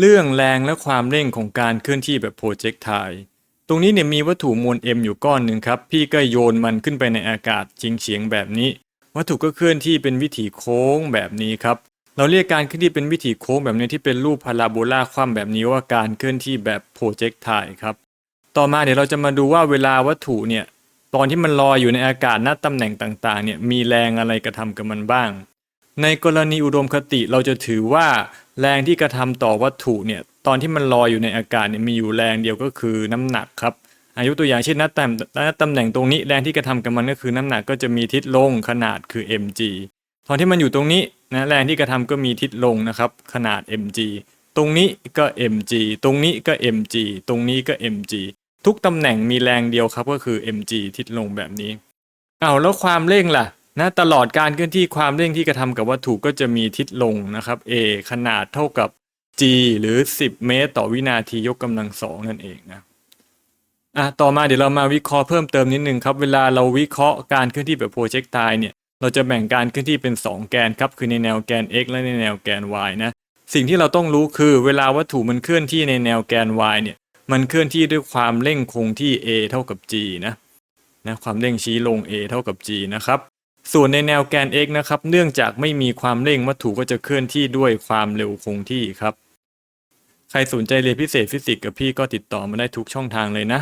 เรื่องแรงและความเร่งของการเคลื่อนที่แบบโปรเจกต์ไทตรงนี้เนี่ยมีวัตถุมวล m อยู่ก้อนหนึ่งครับ พี่ก็โยนมันขึ้นไปในอากาศเฉียงแบบนี้ วัตถุก็เคลื่อนที่เป็นวิถีโค้งแบบนี้ครับ เราเรียกการเคลื่อนที่เป็นวิถีโค้งแบบนี้ที่เป็นรูปพาราโบลาคว่ำแบบนี้ว่าการเคลื่อนที่แบบโปรเจกต์ไทครับ ต่อมาเดี๋ยวเราจะมาดูว่าเวลาวัตถุเนี่ยตอนที่มันลอยอยู่ในอากาศณตำแหน่งต่างๆเนี่ยมีแรงอะไรกระทำกับมันบ้าง ในกรณีอุดมคติเราจะถือว่าแรงที่กระทำต่อวัตถุเนี่ยตอนที่มันลอยอยู่ในอากาศเนี่ยมีอยู่แรงเดียวก็คือน้ำหนักครับอายุตัวอย่างเช่นณตำตำแหน่งตรงนี้แรงที่กระทำกับมันก็คือน้ำหนักก็จะมีทิศลงขนาดคือ mg ตอนที่มันอยู่ตรงนี้นะแรงที่กระทำก็มีทิศลงนะครับขนาด mg ตรงนี้ก็ mg ตรงนี้ก็ mg ตรงนี้ก็ mg ทุกตำแหน่งมีแรงเดียวครับก็คือ mg ทิศลงแบบนี้เอาแล้วความเร่งล่ะ นะตลอดการเคลื่อนที่ความเร่งที่กระทำกับวัตถุก็จะมีทิศลงนะครับ a ขนาดเท่ากับ g หรือ 10 เมตร ต่อวินาทียกกำลังสองนั่นเองนะอะต่อมาเดี๋ยวเรามาวิเคราะห์เพิ่มเติมนิดนึงครับ เวลาเราวิเคราะห์การเคลื่อนที่แบบโปรเจกต์ไทเนี่ยเราจะแบ่งการเคลื่อนที่เป็น 2 แกนครับ คือในแนวแกน x และในแนวแกน y นะสิ่งที่เราต้องรู้คือเวลาวัตถุมันเคลื่อนที่ในแนวแกน y เนี่ยมันเคลื่อนที่ด้วยความเร่งคงที่ a เท่ากับ g นะนะความเร่งชี้ลง a เท่ากับ g นะครับ ส่วนในแนวแกน x นะครับ เนื่องจากไม่มีความเร่งวัตถุก็จะเคลื่อนที่ด้วยความเร็วคงที่ครับ ใครสนใจเรียนพิเศษฟิสิกส์กับพี่ก็ติดต่อมาได้ทุกช่องทางเลยนะ